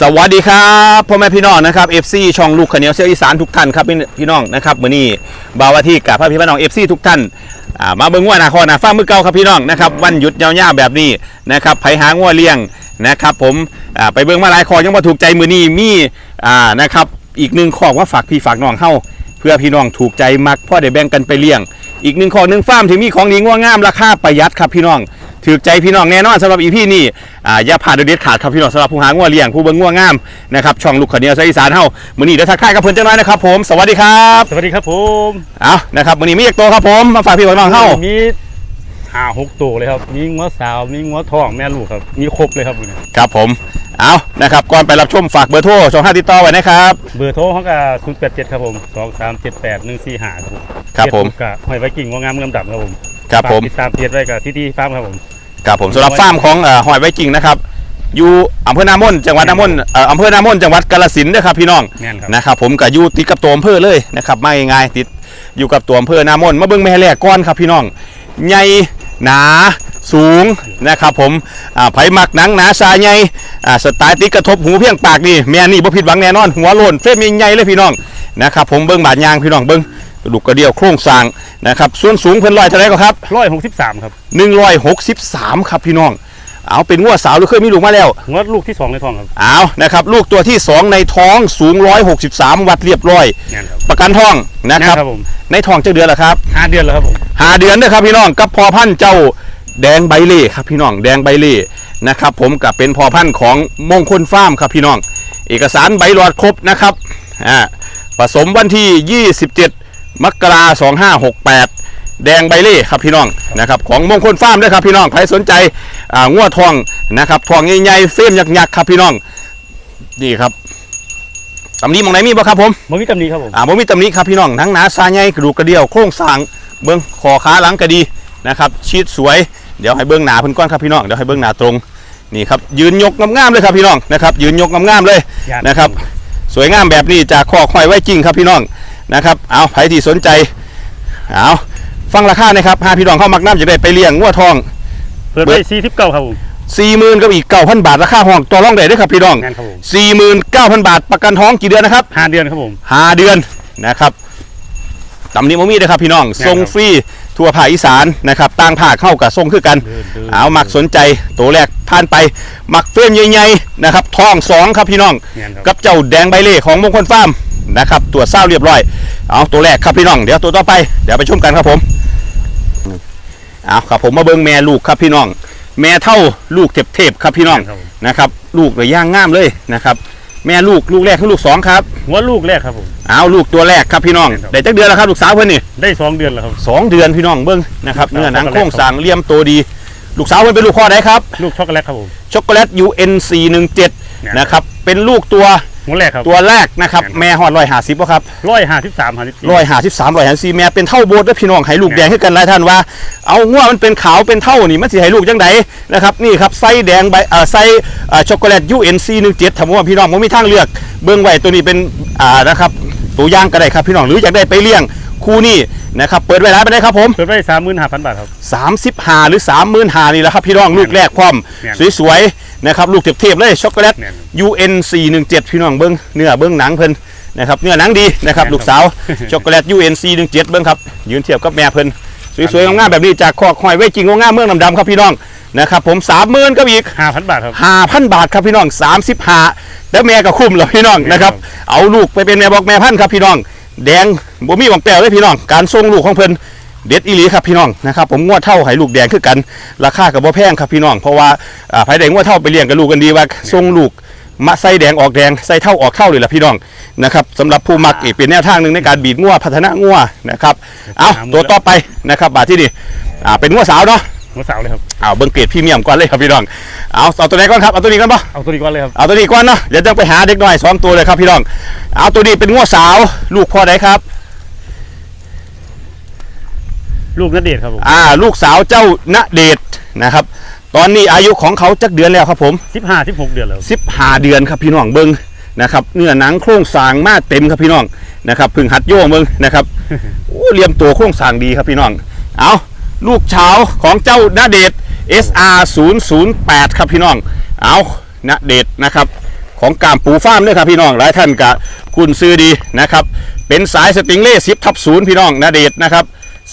สวัสดีครับพ่อแม่พี่น้องนะครับ FC ช่องลูกขเนียวเสียวอีสานทุกท่านครับพี่น้องนะครับมื้อนี้บาวาที่กับพระพี่พี่น้อง FC ทุกท่านมาเบิ่งว่านาคอนาฟ้ามือเก่าครับพี่น้องนะครับวันหยุดยาวๆแบบนี้นะครับไผหางัวเลี้ยงนะครับ ผมไปเบิ่งมาหลายคอยังบ่ถูกใจมื้อนี้มีนะครับอีกหนึ่งข้อว่าฝากพี่ฝากน้องเฮาเพื่อพี่น้องถูกใจมักพ่อได้แบ่งกันไปเลี้ยง อีกหนึ่งข้อหนึ่งฟาร์มที่มีของดีงัวงามราคาประหยัดครับพี่น้อง ถือใจพี่น้องแน่นอนสำหรับอีพี่นี่อ่าอย่าผ่านโดยเด็ดขาดครับพี่น้องสำหรับผู้หางัวเลี้ยงผู้เบิ่งงัวงามนะครับช่องลูกขาวเหนียวไซอีสานเฮามื้อนี้เดี๋ยวทักทายกับเพิ่นจังน้อยนะครับผมสวัสดีครับสวัสดีครับผมเอานะครับมื้อนี้มีอีกตัวครับผมมาฝากพี่ฝากน้องเฮามีห้าหกตัวเลยครับมีงัวสาวมีงัวทองแม่ลูกครับมีครบเลยครับอยู่เนี่ยครับผมเอานะครับก่อนไปรับชมฝากเบอร์โทรช่องห้าติดต่อไว้นะครับเบอร์โทรเขาก็ศูนย์แปดเจ็ดครับผมสองสามเจ็ดแปดหนึ่งสี่ห้าครับผมครับผมกับหอยไวกิ้งงัวงามเงิมดำครับผมครับผมฝากติดตามเพจไว้กับซิตี้ฟาร์มครับผม ครับผมสำหรับฟาร์มของเอ่อหอยไว้จริงนะครับอยู่อำเภอนามนจังหวัดนามนเอ่ออำเภอนามนจังหวัดกาฬสินธุ์นะครับพี่น้องแม่นครับ นะครับผมกับอยู่ติดกับตัวอำเภอเลยนะครับไม่ง่ายๆติดอยู่กับตัวอำเภอนามนมาเบิ่งแม่แรกก้อนครับพี่น้องใหญ่หนาสูงนะครับผมอ่าไผมักหนังหนาสายใหญ่อ่าสไตล์ติดกระทบหูเพียงปากนี่แม่นี่บ่ผิดหวังแน่นอนหัวโลนเฟรมใหญ่ๆเลยพี่น้องนะครับผมเบิ่งบาดยางพี่น้องเบิ่ง กระดูกกระเดี่ยวโครงสร้างนะครับส่วนสูงเพิ่นร้อยเท่าไหร่ก็ครับร้อยหกสิบสามครับ163 ครับพี่น้อง เอาเป็นงัวสาวหรือเคยมีลูกมาแล้วงัวลูกที่สองในท้องครับเอานะครับลูกตัวที่ 2 ในท้องสูง 163 วัดเรียบร้อยแม่นครับประกันท้องนะครับแม่นครับผมในท้องเจ้าเดือนละครับ ห้าเดือนแล้วครับผม หาเดือนนะครับพี่น้องกับพอพันธุ์เจ้าแดงใบเล่ครับพี่น้องแดงใบเล่นะครับ ผมกับเป็นพอพันธุ์ของมงคลฟาร์มครับพี่น้อง เอกสารใบหลอดครบนะครับอ่าผสมวันที่ 27 มกราคม2568แดงใบเล่ครับพี่น้องนะครับของมงคลฟาร์มด้วยครับพี่น้องใครสนใจอ่างัวทองนะครับทองใหญ่ๆเฟรมยักษ์ๆครับพี่น้องนี่ครับตำนี้มองไหนมีบ่ครับผมมันมีตำหนิครับผมอ่าบ่มีตำหนิครับพี่น้องหนังหนาซาใหญ่กระดูกกระเดี่ยวโครงสร้างเบื้องคอขาหลังก็ดีนะครับชีดสวยเดี๋ยวให้เบื้องหนาเพิ่นก้อนครับพี่น้องเดี๋ยวให้เบื้องหนาตรงนี่ครับยืนยกงามๆเลยครับพี่น้องนะครับยืนยกงามๆเลยญาตินะครับ สวยงามแบบนี้จากคอควายไว้จริงครับพี่น้อง นะครับเอาใครที่สนใจเอาฟังราคานะครับพาพี่น้องเข้ามักน้ำจะได้ไปเลี้ยงงัวทองเปิดไว้สี่สิบเก้าครับผม40,000กับอีก9,000บาทราคาห้องต่อรองได้เด้วยครับพี่น้องแม่นครับผม49,000บาทประกันท้องกี่เดือนนะครับห้าเดือนครับผมห้าเดือนนะครับตำนี้มมีนะครับพี่น้องแม่นครับทรงฟรีทั่วภาคอีสานนะครับต่างภาคเข้ากับทรงคือกันเดินเดินเอามักสนใจตัวแรกผ่านไปมักเฟรมใหญ่ๆนะครับทองสองครับพี่น้องแม่นครับกับเจ้าแดงใบเล่ของมงคลฟาร์ม นะครับตรวจเศร้าเรียบร้อย เอาตัวแรกครับพี่น้องเดี๋ยวตัวต่อไปเดี๋ยวไปชมกันครับผมเอาครับผมมาเบิ่งแม่ลูกครับพี่น้อง แม่เท่าลูกเทพๆครับพี่น้องแม่นครับผมนะครับ ลูกเลยย่างงามเลยนะครับ แม่ลูกลูกแรกคือลูกสองครับงัวลูกแรกครับผมเอาลูกตัวแรกครับพี่น้องแม่นครับได้จักเดือนแล้วครับลูกสาวเพิ่นนี่ได้สองเดือนแล้วครับสองเดือนพี่น้องเบิ้งนะครับลูกสาวเนื้อหนังช็อกโกแลตโครงสร้างเลี่ยมตัวดีลูกสาวเพิ่นเป็นลูกข้อใดครับ ลูกช็อกโกแลตครับผมช็อกโกแลต UNC17 เนี่ยนะครับเป็นลูกตัว งัวแรกครับ ตัวแรกนะครับ แม่นครับแม่ฮอดร้อยห้าสิบครับร้อยห้าสิบสามห้าสิบสี่ร้อยห้าสิบสามร้อยห้าสิบแม่เป็นเท่าโบสถ์เด้อพี่น้องให้ลูกแดงขึ้นกันหลายท่านว่า เอาง่วมันเป็นขาวเป็นเท่านี่มันสิให้ลูกจังไดนะครับนี่ครับไส้แดงใบเอ่อไส้เอ่อช็อกโกแลต UNC17 ถามว่าพี่น้องผมมีทางเลือก เบิ้งไว้ตัวนี้เป็นอ่านะครับตัวอย่างก็ได้ครับพี่น้องหรืออยากได้ไปเลี้ยงคู่นี่นะครับเปิดไว้ร้านไปได้ครับผมเปิดไว้สามหมื่นห้าพันบาทครับ35หรือ35นี่แหละครับพี่น้องลูกแรกพร้อมแม่นสวยๆ นะครับลูกเทียบๆเลยช็อกโกแลต แม่น UNC17 พี่น้องเบิ้งเนื้อเบิ้งหนังเพิ่นนะครับเนื้อหนังดีนะครับแม่นครับ ลูกสาวช็อกโกแลต UNC17 เบิ้งครับยืนเทียบกับแม่เพิ่นสวยๆงามๆแบบนี้จากคอกหอยไว้จริงงามๆเมืองดำๆครับพี่น้องนะครับผม30,000ก็อีก ห้าพันบาทครับ5,000บาทครับพี่น้อง35แล้วแม่ก็คุ้มแล้วพี่น้องนะครับครับ เอาลูกไปเป็นแม่บอกแม่พันธุ์ครับพี่น้อง แดงบ่มีบังแปวเลยพี่น้อง การส่งลูกของเพิ่น เด็ดอีหลีครับพี่น้องนะครับผมงวดเท่าให้ลูกแดงคือกันราคากับบ่แพงครับพี่น้องเพราะว่าอ่าไผแดงงวดเท่าไปเลี้ยงกับลูกกันดีว่าส่งลูกมาใส่แดงออกแดงใส่เท่าออกเท่าเลยล่ะพี่น้องนะครับสำหรับผู้มักอีกเป็นแนวทางหนึ่งในการบีดงัวพัฒนางัวนะครับเอาตัวต่อไปนะครับบาทที่นี่อ่าเป็นงัวสาวเนาะหัวสาวเลยครับเอาเบิ่งเกรดพรีเมียมก่อนเลยครับพี่น้องเอาเอาตัวไหนก่อนครับเอาตัวนี้ก่อนปะเอาตัวนี้ก่อนเลยครับเอาตัวนี้ก่อนเนาะเดี๋ยวจะไปหาเด็กน้อยสองตัวเลยครับพี่น้องเอาตัวนี้เป็นงัวสาวลูกพ่อไหนครับ ลูกนัดเดทครับผมอ่า ลูกสาวเจ้าณเดชน์นะครับ ตอนนี้อายุของเขาจักเดือนแล้วครับผมสิบห้าสิบหกเดือนแล้ว15เดือนครับพี่น้องเบิ้งนะครับเนื้อหนังโครงสร้างมาเต็มครับพี่น้องนะครับเพึ่งหัดโย่งเบิ้งนะครับโอ้เลียมตัวโครงสร้างดีครับพี่น้อง เอาลูกเช้าของเจ้าณเดชน์ SR 008ครับพี่น้อง เอาณเดชน์นะครับของกามปูฟาร์มด้วยครับพี่น้องหลายท่านกะคุณซื้อดีนะครับ เป็นสายสติงเล่สิบทับศูนย์พี่น้องนาเดชนะครับ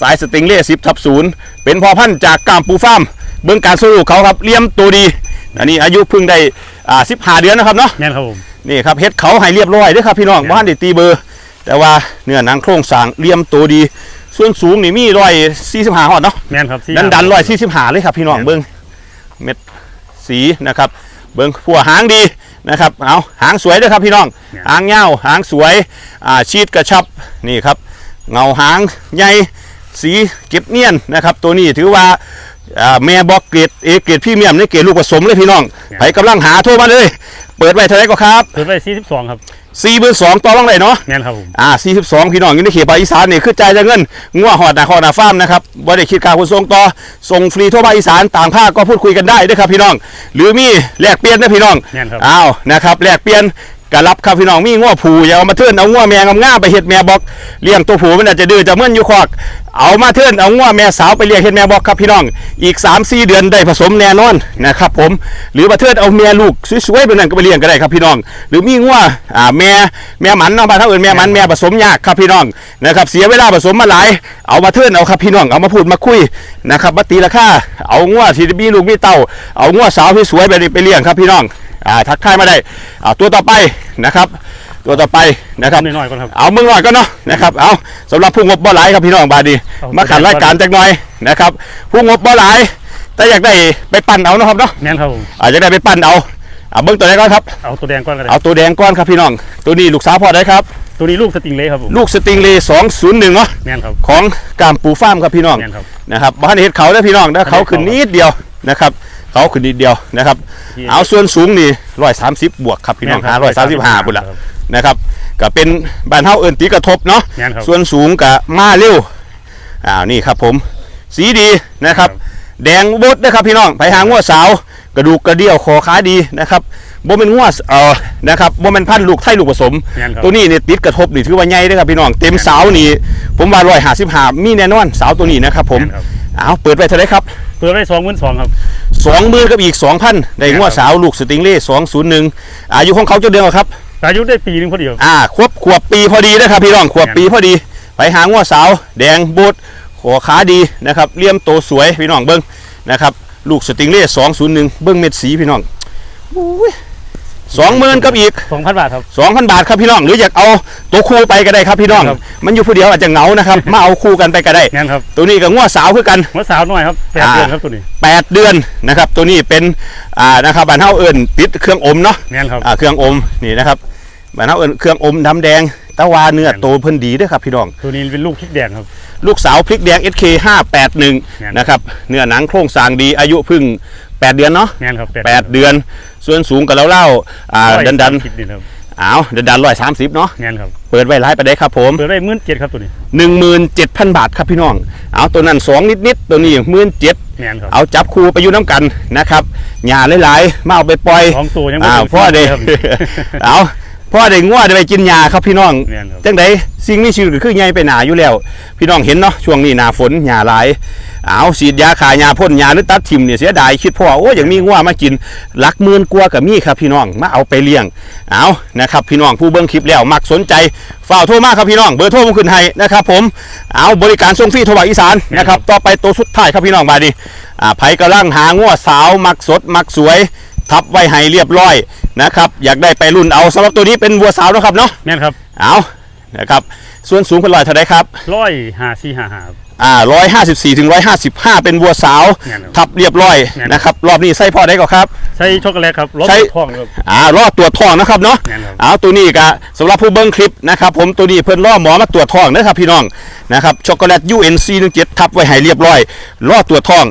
สายสติงเล่สิบทับศูนย์เป็นพอพันธุ์จากกามปูฟาร์มเบื้องการสู้เขาครับเลี้ยมตัวดีอันนี้อายุเพิ่งได้อ่าสิบห้าเดือนนะครับเนาะแม่นครับผมนี่ครับเฮ็ดเขาให้เรียบร้อยเด้วยครับพี่น้องบ้านได้ตีเบอร์ แต่ว่าเนื้อหนังโครงสร้างเลี่ยมตัวดี ส่วนสูงนี่มีร้อยสี่สิบห้าหอดเนาะแม่นครับสี่ดันดันร้อยสี่สิบห้าเลยครับพี่น้องเบิ้งเม็ดสีนะครับ เบิ้งผัวหางดีนะครับเอาหางสวยด้วยครับพี่น้องหางเงาวหางสวยอ่าชีดกระชับนี่ครับเงาหางใหญ่ สีเก็บเนียนนะครับ ตัวนี้ถือว่าอ่าแม่บอกเกรดเอเกรดพรี่เมียมนี่เกรดลูกผสมเลยพี่น้องใครกำลังหาโทรมาเลย เปิดไว้เท่าไหรก็ครับ เปิดไปสี่สิบสองครับสี่หมื่นสองต่อรองเลยเนาะแม่นครับผมอ่า42พี่น้องอยู่ในเขตภาคอีสานนี่คือจ่ายแต่เงินงัวหอดนาคอนาฟาร์มนะครับบ่ได้คิดค่าขนส่งต่อส่งฟรีทั่วภาคอีสานต่างภาคก็พูดคุยกันได้เด้วยครับพี่น้อง หรือมีแลกเปลี่ยนนะพี่น้องแม่นครับอ้าวนะครับแลกเปลี่ยน กรับครับพี่น้องมีงัวผูอย่าเอามาเทิร์นเอางัวแม่งามๆไปเฮ็ดแม่บอกเลี้ยงตัวผูมันอาจจะดื้อจะเหมื่อนอยู่คอกเอามาเทิร์นเอางัวแม่สาวไปเลี้ยงเฮ็ดแม่บอกครับพี่น้องอีก 3-4 เดือนได้ผสมแน่นอนนะครับผมหรือมาเทิร์นเอาแม่ลูกสวยๆไปนั่นก็ไปเลี้ยงก็ได้ครับพี่น้อง หรือมีงัวอ่าแม่แม่หมันเนาะบ้านเฮาเอิ้นแม่หมันแม่ผสมยากครับพี่น้องนะครับเสียเวลาผสมมาหลาย เอามาเทิร์นเอาครับพี่น้องเอามาพูดมาคุยนะครับมาตีราคาเอางัวที่มีลูกมีเต้าเอางัวสาวที่สวยไปนี่ไปเลี้ยงครับพี่น้อง อ่าทักทายมาได้เอาตัวต่อไปนะครับ ตัวต่อไปนะครับทำน้อยๆก่อนครับ เอามึงหน่อยก็เนาะนะครับ เอาสำหรับผู้งบบ่หลายครับพี่น้องบาดนีเอามาขันรายการจักหน่อยนะครับ ผู้งบบ่หลาย แต่อยากได้ไปปั่นเอานะครับเนาะแม่นครับผมอาจจะได้ไปปั่นเอาเอาเบิ้งตัวไหนก่อนครับ เอาตัวแดงก่อนก็ได้เอาตัวแดงก้อนครับพี่น้อง ตัวนี้ลูกสาวพอได้ครับ ตัวนี้ลูกสติงเล่ครับผมลูกสติงเลย์201เนาะ แม่นครับของกามปูฟาร์มครับพี่น้องแม่นครับนะครับบ้านเห็ดเขาได้อพี่น้องนะเขาขึ้นนิดเดียวนะครับ เขาขึ้นนิดเดียวนะครับ เอาส่วนสูงนี่ร้อยสามสิบบวกครับพี่น้องแม่นครัหาบร้อยสามสิบห้าพุ่นละครับนะครับก็เป็นบ้านเฮาเอิ้นตีกระทบเนาะแม่นครับส่วนสูงกับมาเร็วอ้าวนี่ครับผม สีดีนะครับครับ แดงบดนะครับพี่น้องไปหางัวสาว กระดูกกระเดี่ยวคอขาดีนะครับบ่เป็นงัวเอ่อนะครับบ่เป็นพันธุ์ลูกไทยลูกผสมแม่นครับตัวนี้เนี่ยติดกระทบนี่ถือว่าใหญ่เด้อครับพี่น้องเต็มเสานี่ผมว่าร้อยห้าสิบห้ามีแน่นอนเสาตัวนี้นะครับผมแม่นครับเอาเปิดไปเท่าไหรครับ เปิดไปสองหมื่นสองครับ สองหมื่นกับอีกสองพันได้งัวครับสาวลูกสติงเล่สองศูนย์หนึ่งอายุของเขาเจ้าเดือนครับ อายุได้ปีหนึงพอดีครับอ่าครบขวบปีพอดีนะครับพี่น้องขวบปีพอดี ไปหางัวสาว แดงบูดขอขาดีนะครับเลี่ยมโตสวยพี่น้องเบิ้งนะครับลูกสติงเล่สองศูนย์หนึ่งเบิ้งเม็ดสีพี่น้อง สองหมื่นกับอีกสองพันบาทครับ สองพันบาทครับพี่น้องหรืออยากเอาตัวคู่ไปก็ได้ครับพี่น้อง ครับ มันอยู่ผู้เดียวอาจจะเหงานะครับ มาเอาคู่กันไปก็ได้แม่นครับตัวนี้กับงัวสาวคือกันเมื่อสาวน้อยครับแปดอ่า เดือนครับตัวนี้8เดือนนะครับ ตัวนี้เป็นอ่านะครับบ้านเฮาเอิ้นติดเครื่องอมเนาะแม่นครับ อ่าเครื่องอมนี่นะครับบ้านเฮาเอิ้นเครื่องอมดำแดงแตะวาเนื้อโตเพิ่นดีเด้อครับพี่น้อง ตัวนี้เป็นลูกพริกแดงครับ ลูกสาวพริกแดง SK 581นนะครับเนื้อหนังโครงสร้างดีอายุเพึ่ง 8 เดือนเนาะแม่นครับ8เดือน ส่วนสูงกับเราเล่าๆอ่าดันดันคิดนี่ครับๆอ้าวดันดันร้อยสามสิบเนาะแม่นครับเปิดไว้ร้ายไปได้ครับผมเปิดได้หมื่นเจ็ดครับตัวนี้17,000บาทครับพี่น้องเอาตัวนั้น2นิดๆตัวนี้17,000แม่นครับเอาจับคู่ไปอยู่น้ำกันนะครับหญ้าหลายๆมาเอาไปปล่อยสองตัวยังอ่าถึงพ่อได้ครับเอาพ่อได้งัวได้ไปกินหญ้าครับพี่น้องแม่นครับจังไดสิ่งมีชีวิตก็คือใหญ่ไปหนาอยู่แล้ว พี่น้องเห็นเนาะช่วงนี้หนาฝนหญ้าหลาย เอาฉีดยาขายยาพ่นยาหรือตัดทิมเนี่ยเสียดายคิดพ่อโอ้ยังมีงัวมากินหลักหมื่นกว่ากับมีครับพี่น้องมาเอาไปเลี้ยงเอานะครับพี่น้องผู้เบิ่งคลิปแล้วมักสนใจฝ้ากโทรมาครับพี่น้องเบอร์โทรผมขึ้นให้นะครับผมเอาบริการส่งฟรีทั่วภาคอีสานนะครับต่อไปตัวสุดท้ายครับพี่น้องมาดิอ่าไผกำลังหางัวสาวมักสดมักสวยทับไว้ให้เรียบร้อยนะครับอยากได้ไปรุ่นเอาสำหรับตัวนี้เป็นวัวสาวนะครับเนาะแม่นครับเอานะครับส่วนสูงเป็นร้อยเท่าไรครับร้อยห้าสี่ห้าห้าครับ อ่าร้อยห้าสิบสี่ถึงร้อยห้าสิบห้าเป็นวัวสาวแม่นครับทับเรียบร้อยแม่นนะครับ รอบนี้ใส่พอได้ก็ครับ ใช้ช็อกโกแลตครับรสใช้ พ่องครับ อ่ารอดตรวจท้องนะครับเนาะแม่นครับ เอาตัวนี้ก็สำหรับผู้เบิ้งคลิปนะครับผมตัวนี้เพิ่นล่อหมอมาตรวจท้องนะครับพี่น้องนะครับช็อกโกแลต UNC 17ทับไว้ให้เรียบร้อยรอดตรวจท้อง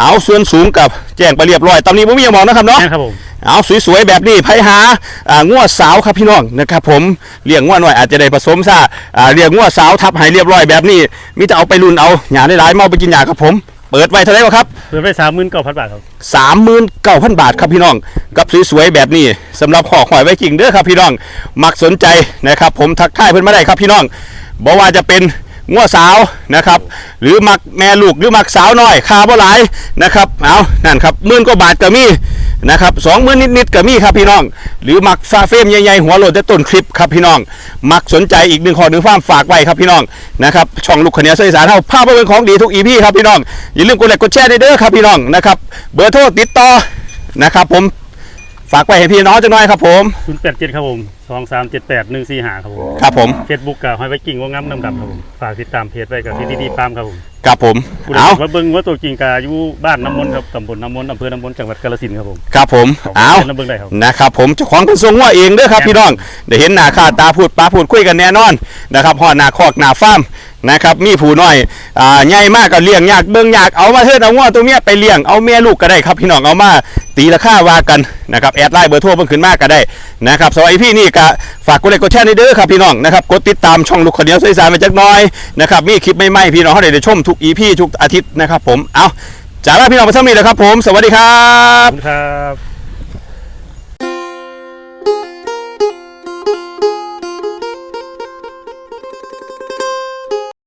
เอาส่วนสูงกับแจ้งไปเรียบร้อยตามนี้ผมมีอย่าหมองนะครับเนาะแม่นครับผมเอาสวยๆแบบนี้ไผหาอ่างวดสาวครับพี่น้องนะครับผมเลี้ยงงวดหน่อยอาจจะได้ผสมซะอ่าเลี้ยงงวดสาวทับให้เรียบร้อยแบบนี้มิจะเอาไปรุ่นเอาหยาได้หลายๆเมาไปกินหยาครับผมเปิดไว้เท่าไหร่วะครับเปิดไปสามหมื่นเก้าพันบาทครับ39,000บาทครับพี่น้อง กับสวยๆแบบนี้สำหรับขอหอยไว้จริงเด้อครับพี่น้อง มักสนใจนะครับผมทักทายเพิ่นมาได้ครับพี่น้องบอกว่าจะเป็น งัวสาวนะครับ หรือมักแม่ลูกหรือมักสาวน้อยคาบ่หลายนะครับเอานั่นครับหมื่นกว่าบาทก็มีนะครับสองหมื่นนิดๆก็มีครับพี่น้อง หรือมักฟาเฟมใหญ่ๆหัวโหลดแต่ต้นคลิปครับพี่น้อง มักสนใจอีกหนึ่งข้อหนึ่งความฝากไว้ครับพี่น้องนะครับช่องลูกขเนียเสยสารเท่าภาพเป็นของดีทุกอีพีครับพี่น้องอย่าลืมกดไลค์กดแชร์ด้เด้อครับพี่น้องนะครับเบอร์โทรติดต่อนะครับผม ฝากไว้ให้พี่น้องจังหน่อยครับผม ศูนย์แปดเจ็ดครับผมสองสามเจ็ดแปดหนึ่งสี่หาครับผมครับผม เฟซบุ๊กกับหอยไวกิ้งว่างามนำกับครับผมฝากติดตามเพจไว้กับทีดีดีปามครับผมครับผม ผู้ใดเอามาเบิ่งว่าตัวจริงกาอยู่บ้านน้ำมนต์ครับตำบลน้ำมนต์อำเภอน้ำมนต์จังหวัดกาฬสินธุ์ครับผมครับผมขบคุณเอาน้ำเบิ่งได้ครับ นะครับผมเจ้าของเป็นทรงว่าเองเด้อครับครับพี่น้องได้เห็นหน้าค่าตาพูดปาพูดคุยกันแน่นอนนะครับหอดหน้าคอกหน้าฟาร์ม นะครับมีผู้น้อยอ่าใหญ่มากก็เลี้ยงยากเบิ่งยากเอามาเถิดเอาง้อตัวเมียไปเลี้ยงเอาเมียลูกก็ได้ครับพี่น้องเอามาตีราคาว่ากันนะครับแอดไลน์เบอร์โทรเพิ่งขึ้นมากก็ได้นะครับสวัสดีพี่นี่ก็ฝากกดไลค์กดแชร์ในเด้อครับพี่น้องนะครับกดติดตามช่องลูกคนเดียวสายๆมาจักน้อยนะครับมีคลิปใหม่ๆพี่น้องเขาได้ชมทุกอีพีทุกอาทิตย์นะครับผมเอาจากลาพี่น้องไปสักนิดแล้วครับผม สวัสดีครับ ครับ